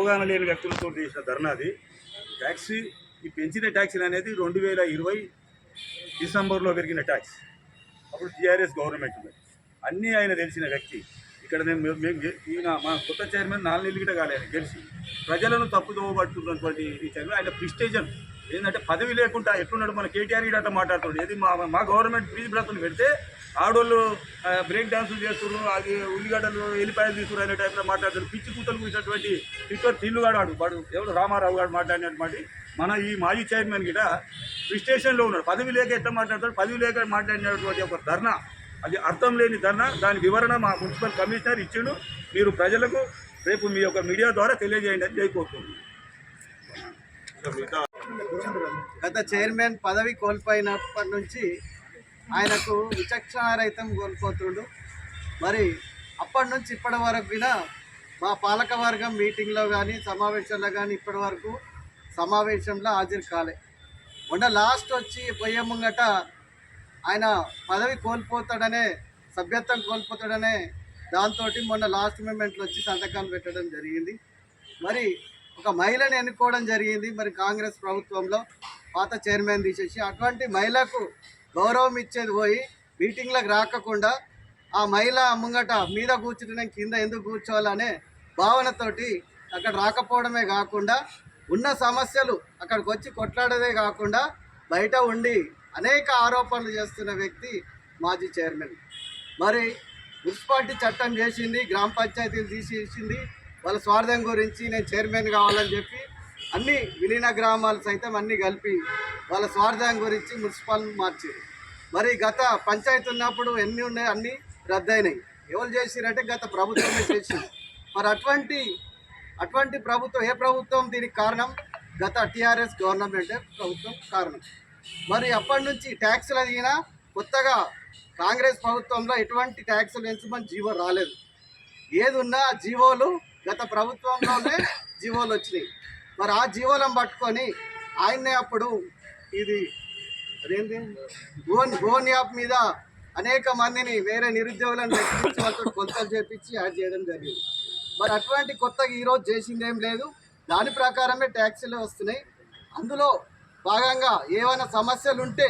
అవగాహన లేని వ్యక్తులతో చేసిన ధర్నాది ట్యాక్సీ ఈ పెంచిన ట్యాక్సీలు అనేది రెండు వేల ఇరవై డిసెంబర్లో పెరిగిన ట్యాక్స్. అప్పుడు టీఆర్ఎస్ గవర్నమెంట్ ఉంది అన్నీ ఆయన తెలిసిన వ్యక్తి. ఇక్కడ నేను మేము- మేము ఈయన మా కొత్త చైర్మన్ నాలుగు నెలలు కూడా కాలేదు. గెలిచి ప్రజలను తప్పుదోవ ఈ చైర్మన్. ఆయన ప్రిస్టేజన్. ఏంటంటే పదవి లేకుండా ఎట్లున్నాడు మన కేటీఆర్ అట్లా మాట్లాడుతాడు ఏది మా మా గవర్నమెంట్ ఫ్రీ బ్రతులు పెడితే ఆడోళ్ళు బ్రేక్ డాన్సులు చేస్తున్నారు అది ఉల్లిగడ్డలు ఎల్లిపాయలు తీసుకురు అనే టైప్లో మాట్లాడుతున్నారు పిచ్చి కూతలు కూర్చున్నటువంటి స్పీకర్ తిల్లుగాడు వాడు వాడు ఎవడు రామారావు గారు మాట్లాడినటువంటి మన ఈ మాజీ చైర్మన్ గిట స్టేషన్లో ఉన్నాడు. పదవి లేక ఎట్లా మాట్లాడతాడు? పదవి లేక మాట్లాడినటువంటి ఒక ధర్నా. అది అర్థం లేని ధర్నా. దాని వివరణ మా మున్సిపల్ కమిషనర్ ఇచ్చిండు. మీరు ప్రజలకు రేపు మీ యొక్క మీడియా ద్వారా తెలియజేయండి అని జైకోరుతుంది గత చైర్మన్ పదవి కోల్పోయినప్పటి నుంచి ఆయనకు విచక్షణారహితం కోల్పోతుండు. మరి అప్పటి నుంచి ఇప్పటి వరకు కూడా మా పాలక వర్గం మీటింగ్లో కానీ సమావేశంలో కానీ ఇప్పటి వరకు సమావేశంలో హాజరు కాలే. మొన్న లాస్ట్ వచ్చి పోయే ముంగట ఆయన పదవి కోల్పోతాడనే సభ్యత్వం కోల్పోతాడనే దాంతో మొన్న లాస్ట్ మూమెంట్లో వచ్చి సంతకాలు పెట్టడం జరిగింది. మరి ఒక మహిళని ఎన్నుకోవడం జరిగింది. మరి కాంగ్రెస్ ప్రభుత్వంలో పాత చైర్మన్ తీసేసి అటువంటి మహిళకు గౌరవం ఇచ్చేది పోయి మీటింగ్లకు రాకుండా ఆ మహిళ ముంగట మీద కూర్చుంటే కింద ఎందుకు కూర్చోవాలనే భావనతోటి అక్కడ రాకపోవడమే కాకుండా ఉన్న సమస్యలు అక్కడికి వచ్చి కొట్లాడదే కాకుండా బయట ఉండి అనేక ఆరోపణలు చేస్తున్న వ్యక్తి మాజీ చైర్మన్. మరి మున్సిపాలిటీ చట్టం చేసింది గ్రామ పంచాయతీలు తీసేసింది వాళ్ళ స్వార్థం గురించి నేను చైర్మన్ కావాలని చెప్పి అన్ని విలీన గ్రామాలు సైతం అన్నీ కలిపి వాళ్ళ స్వార్థం గురించి మున్సిపల్ మార్చారు. మరి గత పంచాయతీ ఉన్నప్పుడు ఎన్ని ఉన్నాయి? అన్నీ రద్దయినాయి. ఎవరు చేసిరంటే గత ప్రభుత్వమే చేసింది. మరి అటువంటి అటువంటి ప్రభుత్వం ఏ ప్రభుత్వం దీనికి కారణం? గత టీఆర్ఎస్ గవర్నమెంటే ప్రభుత్వం కారణం. మరి అప్పటి నుంచి ట్యాక్సులు అడిగినా కొత్తగా కాంగ్రెస్ ప్రభుత్వంలో ఎటువంటి ట్యాక్సులు పెంచమని జీవో రాలేదు. ఏది ఉన్నా జీవోలు గత ప్రభుత్వంలోనే జీవోలు వచ్చినాయి. మరి ఆ జీవోలను పట్టుకొని ఆయన్నే అప్పుడు ఇది అదేంటి గోన్ గోన్ యాప్ మీద అనేక మందిని వేరే నిరుద్యోగులను తెప్పించి వాళ్ళతో కొలతలు చేపించి యాడ్ చేయడం జరిగింది. మరి అటువంటి కొత్తగా ఈరోజు చేసింది ఏం లేదు. దాని ప్రకారమే ట్యాక్సీలు వస్తున్నాయి. అందులో భాగంగా ఏమైనా సమస్యలు ఉంటే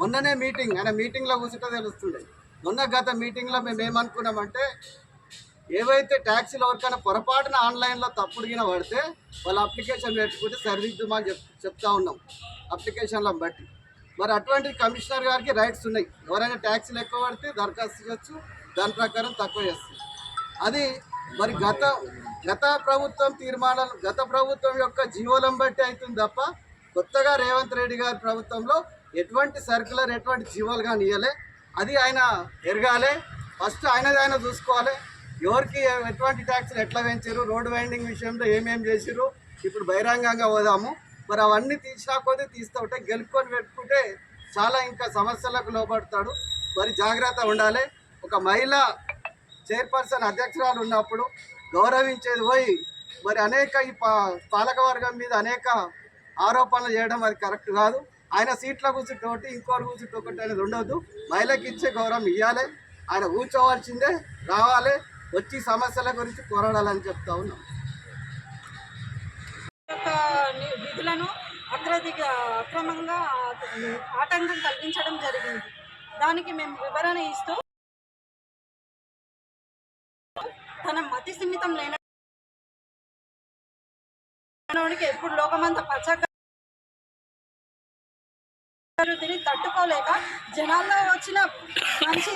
మొన్ననే మీటింగ్ ఆయన మీటింగ్లో కూర్చుంటే తెలుస్తుండే. మొన్న గత మీటింగ్లో మేము ఏమనుకున్నామంటే ఏవైతే ట్యాక్సీలు ఎవరికైనా పొరపాటున ఆన్లైన్లో తప్పుడుగిన పడితే వాళ్ళ అప్లికేషన్ పెట్టుకుంటే సరిదిద్దుమని చెప్ చెప్తా ఉన్నాం. అప్లికేషన్లను బట్టి. మరి అటువంటి కమిషనర్ గారికి రైట్స్ ఉన్నాయి. ఎవరైనా ట్యాక్సీలు ఎక్కువ పడితే దరఖాస్తు చేయొచ్చు దాని ప్రకారం తక్కువ చేస్తుంది అది మరి గత గత ప్రభుత్వం తీర్మానాలు గత ప్రభుత్వం యొక్క జీవోలను బట్టి అవుతుంది తప్ప కొత్తగా రేవంత్ రెడ్డి గారి ప్రభుత్వంలో ఎటువంటి సర్కులర్ ఎటువంటి జీవోలు కానీ ఇవ్వలే అది ఆయన ఎరగాలి. ఫస్ట్ ఆయనది ఆయన చూసుకోవాలి. ఎవరికి ఎటువంటి ట్యాక్సులు ఎట్లా పెంచారు? రోడ్డు వైండింగ్ విషయంలో ఏమేమి చేసిరు ఇప్పుడు బహిరంగంగా పోదాము. మరి అవన్నీ తీసినా కొద్దీ తీస్తూ ఉంటే గెలుపుకొని పెట్టుకుంటే చాలా ఇంకా సమస్యలకు లోపడతాడు మరి జాగ్రత్త ఉండాలి. ఒక మహిళ చైర్పర్సన్ అధ్యక్షురాలు ఉన్నప్పుడు గౌరవించేది పోయి మరి అనేక ఈ పా పాలకవర్గం మీద అనేక ఆరోపణలు చేయడం అది కరెక్ట్ కాదు. ఆయన సీట్లో కూర్చుంటే ఒకటి ఇంకోటి కూర్చుంటే ఒకటి అనేది ఉండొద్దు. మహిళకి ఇచ్చే గౌరవం ఇవ్వాలి ఆయన కూర్చోవాల్సిందే రావాలి. వచ్చి సమస్యల గురించి పోరాడాలని చెప్తా ఉన్నాం. యొక్క విధులను అక్రమంగా ఆటంకం కల్పించడం జరిగింది. దానికి మేము వివరణ ఇస్తూ తన మతి సున్నితం లేనోడికి ఎప్పుడు లోకమంతా పచ్చగా తట్టుకోలేక జనాల్లో వచ్చిన మంచి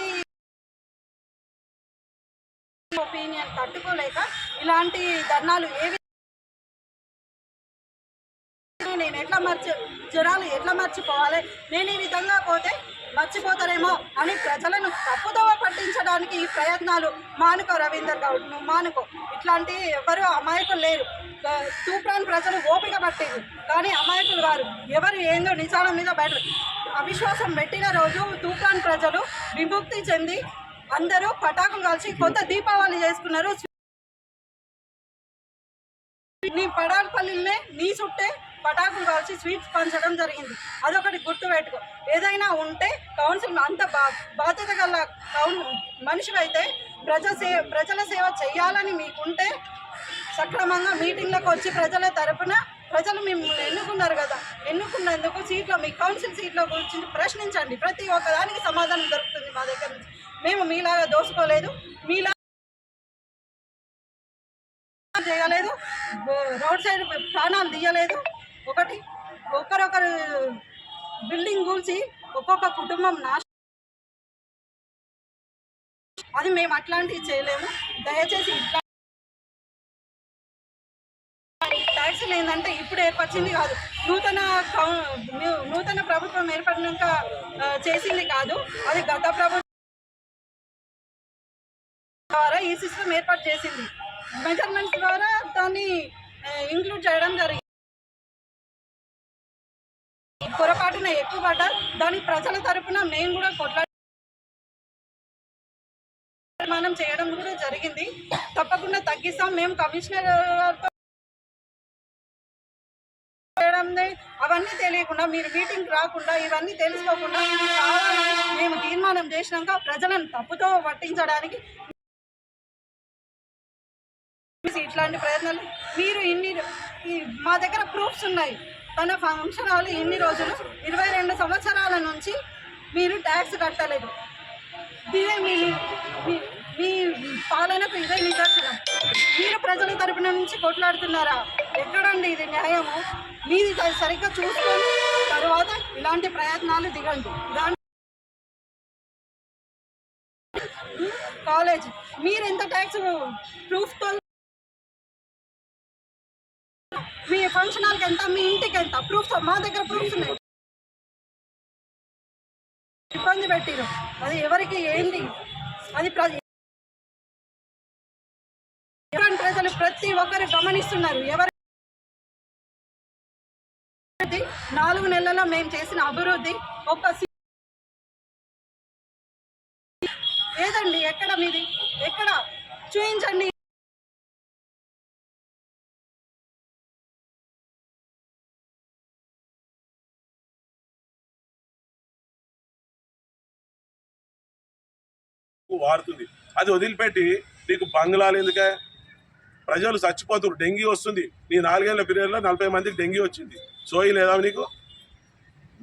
ఒపీనియన్ తట్టుకోలేక ఇలాంటి ధర్నాలు ఏవి నేను ఎట్లా మర్చి జనాలు ఎట్లా మర్చిపోవాలి? నేను ఈ విధంగా పోతే మర్చిపోతారేమో అని ప్రజలను తప్పుదోవ పట్టించడానికి ఈ ప్రయత్నాలు మానుకో రవీందర్ గౌడ్ నువ్వు మానుకో. ఇట్లాంటి ఎవరు అమాయకులు లేరు. తూప్రాన్ ప్రజలు ఓపిక పట్టేది. కానీ అమాయకులు వారు ఎవరు ఏందో నిజాల మీద బయట అవిశ్వాసం పెట్టిన రోజు తూప్రాన్ ప్రజలు విముక్తి చెంది అందరూ పటాకులు కలిసి కొత్త దీపావళి చేసుకున్నారు. నీ పడాలపల్లినే నీ చుట్టే పటాకులు కాల్చి స్వీట్స్ పంచడం జరిగింది. అదొకటి గుర్తు పెట్టుకో ఏదైనా ఉంటే కౌన్సిల్ అంత బా బాధ్యత గల కౌన్ మనిషి అయితే ప్రజా సే ప్రజల సేవ చేయాలని మీకుంటే సక్రమంగా మీటింగ్లకు వచ్చి ప్రజల తరపున ప్రజలు మిమ్మల్ని ఎన్నుకున్నారు కదా. ఎన్నుకున్నందుకు సీట్లో మీ కౌన్సిల్ సీట్లో కూర్చుని ప్రశ్నించండి. ప్రతి ఒక్కదానికి సమాధానం దొరుకుతుంది మా దగ్గర నుంచి. మేము మీలాగా దోసుకోలేదు మీలా చేయలేదు రోడ్ సైడ్ ప్రాణాలు తీయలేదు. ఒకటి ఒకరొకరు బిల్డింగ్ కూల్చి ఒక్కొక్క కుటుంబం నాశ అది మేము అట్లాంటివి చేయలేము. దయచేసి ఇట్లా ట్యాక్సీలు ఏంటంటే ఇప్పుడు ఏర్పరిచింది కాదు. నూతన నూతన ప్రభుత్వం ఏర్పడినాక చేసింది కాదు. అది గత ప్రభుత్వం ద్వారా ఈ సిస్టమ్ ఏర్పాటు చేసింది. మెజర్మెంట్స్ ద్వారా దాన్ని ఇంక్లూడ్ చేయడం జరిగింది. పొరపాటున ఎక్కువ పడ్డ దానికి ప్రజల తరపున మేము కూడా కొట్లా చేయడం కూడా జరిగింది. తప్పకుండా తగ్గిస్తాం. మేము కమిషనర్ గారితో అవన్నీ తెలియకుండా మీరు మీటింగ్ రాకుండా ఇవన్నీ తెలుసుకోకుండా మేము తీర్మానం చేసినాక ప్రజలను తప్పుతో పట్టించడానికి అట్లాంటి ప్రయత్నాలు. మీరు ఇన్ని మా దగ్గర ప్రూఫ్స్ ఉన్నాయి. తన ఫంక్షన్ హాల్ ఇన్ని రోజులు ఇరవై రెండు సంవత్సరాల నుంచి మీరు ట్యాక్స్ కట్టలేదు. ఇదే మీ మీ- పాలనకు ఇదే నిదర్శనం. మీరు ప్రజల తరపున నుంచి కొట్లాడుతున్నారా? ఎక్కడండి ఇది న్యాయము? మీది సరిగ్గా చూసుకొని తర్వాత ఇలాంటి ప్రయత్నాలు దిగండి. దాని కాలేజ్ మీరు ఎంత ట్యాక్స్ ప్రూఫ్తో ఫంక్షన్ హాల్కి ఎంత మీ ఇంటికి ఎంత ప్రూఫ్స్ మా దగ్గర ప్రూఫ్స్ ఉన్నాయి. ఇబ్బంది పెట్టిరు. అది ఎవరికి ఏంటి అది ప్రజలు ప్రతి ఒక్కరు గమనిస్తున్నారు. ఎవరి నాలుగు నెలల్లో మేము చేసిన అభివృద్ధి ఒక్క సి- ఏదండి ఎక్కడ మీది? ఎక్కడ? చూపించండి వారుతుంది. అది వదిలిపెట్టి నీకు బంగ్లాలు ఎందుకే? ప్రజలు చచ్చిపోతున్నారు. డెంగీ వస్తుంది. నీ నాలుగేళ్ళ పీరియడ్లో నలభై మందికి డెంగీ వచ్చింది. సోయి లేదా నీకు?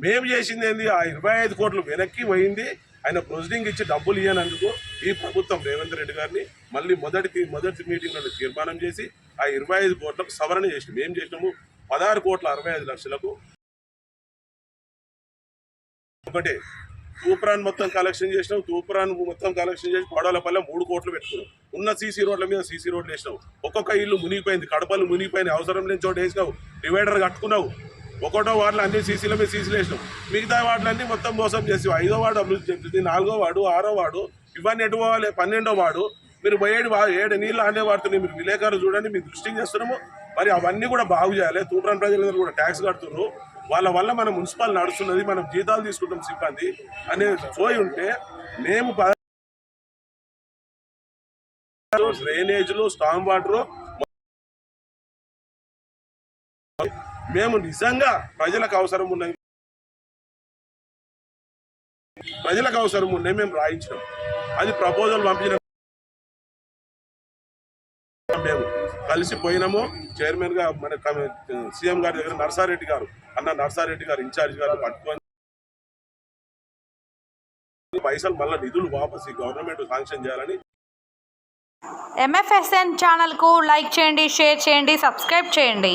మేము చేసింది ఏంది? ఆ ఇరవై ఐదు కోట్లు వెనక్కి పోయింది. ఆయన ప్రొసీడింగ్ ఇచ్చి డబ్బులు ఇవ్వనందుకు ఈ ప్రభుత్వం రేవంత్ రెడ్డి గారిని మళ్ళీ మొదటి మొదటి మీటింగ్లో తీర్మానం చేసి ఆ ఇరవై ఐదు కోట్లకు సవరణ చేసినాం ఏం చేసినాము పదహారు కోట్ల అరవై ఐదు లక్షలకు. ఒకటే తూపురాన్ని మొత్తం కలెక్షన్ చేసినావు తూపురాన్ని మొత్తం కలెక్షన్ చేసి పడవలపల్లె మూడు కోట్లు పెట్టుకున్నావు ఉన్న సీసీ రోడ్ల మీద సీసీ రోడ్లు వేసినావు. ఒక్కొక్క ఇల్లు మునిగిపోయింది. కడపలు మునిగిపోయినాయి. అవసరం లేని చోట వేసినావు. డివైడర్ కట్టుకున్నావు. ఒకటో వార్డులు అన్ని సీసీల మీద సీసీలు వేసినావు. మిగతా వార్డులన్నీ మొత్తం మోసం చేసి ఐదో వార్డు అభివృద్ధి చెందుతుంది. నాలుగో వార్డు ఆరో వార్డు. ఇవన్నీ ఎటు పోవాలి? పన్నెండో వార్డు. మీరు పోయేడు వా- ఏడు నీళ్ళు ఆనే వాడుతున్నాయి మీరు విలేకరులు చూడండి. మీ దృష్టికి చేస్తున్నాము. మరి అవన్నీ కూడా బాగు చేయాలి. తూప్రాన్ ప్రజలందరూ కూడా ట్యాక్స్ కడుతున్నారు. వాళ్ళ వల్ల మన మున్సిపల్ నడుస్తున్నది మనం జీతాలు తీసుకుంటాం సిబ్బంది అనే సోయి ఉంటే మేము డ్రైనేజ్లు స్టామ్ వాటర్ మేము నిజంగా ప్రజలకు అవసరం ఉన్నాయి ప్రజలకు అవసరం ఉన్నాయి మేము రాయించినాం. అది ప్రపోజల్ పంపించిన మేము. కలిసి పోయినాము చైర్మన్గా మన సీఎం గారి దగ్గర నర్సారెడ్డి గారు అన్న నర్సారెడ్డి గారు ఇన్ఛార్జ్ గారు పట్టుకొని పైసలు మళ్ళీ నిధులు వాపస్ గవర్నమెంట్ శాంక్షన్ చేయాలని ఎంఎఫ్ఎస్ఎన్ ఛానల్కు లైక్ చేయండి షేర్ చేయండి సబ్స్క్రైబ్ చేయండి.